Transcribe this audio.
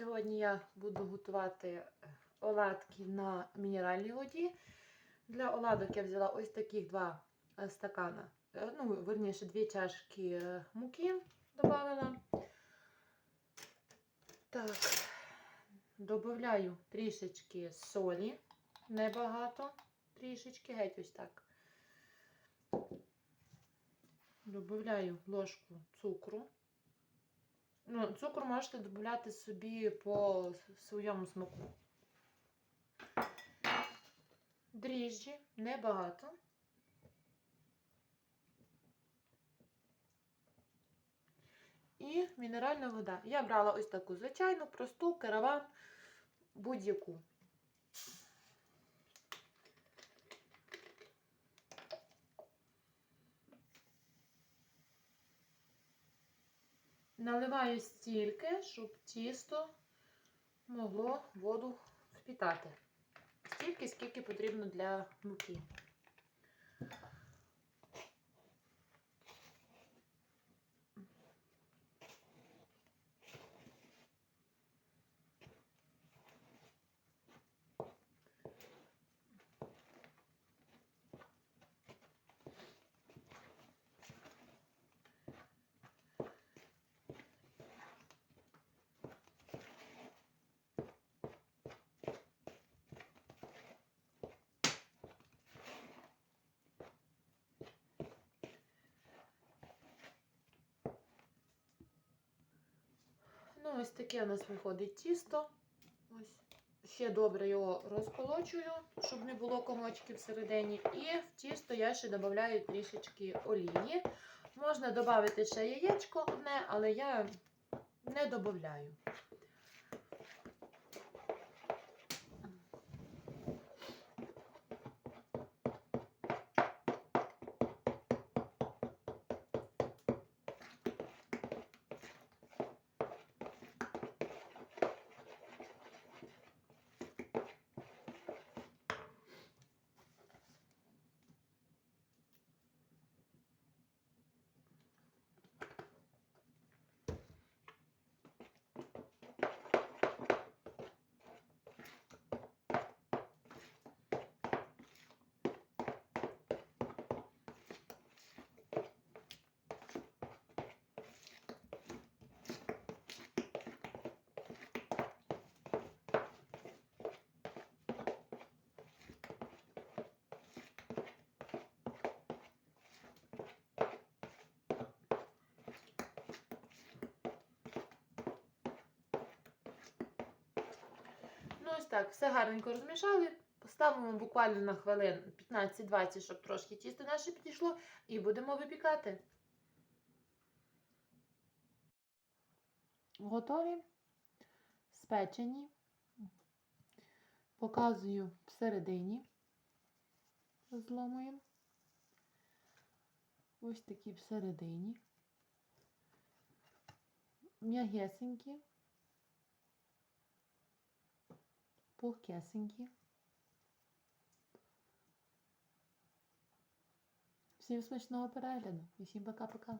Сьогодні я буду готувати е, оладки на мінеральній воді. Для оладок я взяла ось таких два е, стакана, е, ну, верніше, дві чашки муки додала. Так, додаю трішечки солі, небагато, трішечки, геть ось так. Добавляю ложку цукру. Ну, Цукор можете додати собі по своєму смаку. Дріжджі небагато. І мінеральна вода. Я брала ось таку звичайну, просту, караван, будь-яку. Наливаю стільки, щоб тісто могло воду впітати. Стільки, скільки потрібно для муки. Ну, ось таке у нас виходить тісто. Ось. Ще добре його розколочую, щоб не було комочків всередині. І в тісто я ще додаю трішечки олії. Можна додати ще яєчко одне, але я не додаю. Так, все гарненько розмішали. Поставимо буквально на хвилин 15-20, щоб трошки тісто наше підійшло, і будемо випікати. Готові, спечені. Показую всередині. Зломуємо. Ось такі всередині. М'ягесенькі. Пухкесенькі. Всім смачного перегляду і всім пока-пока.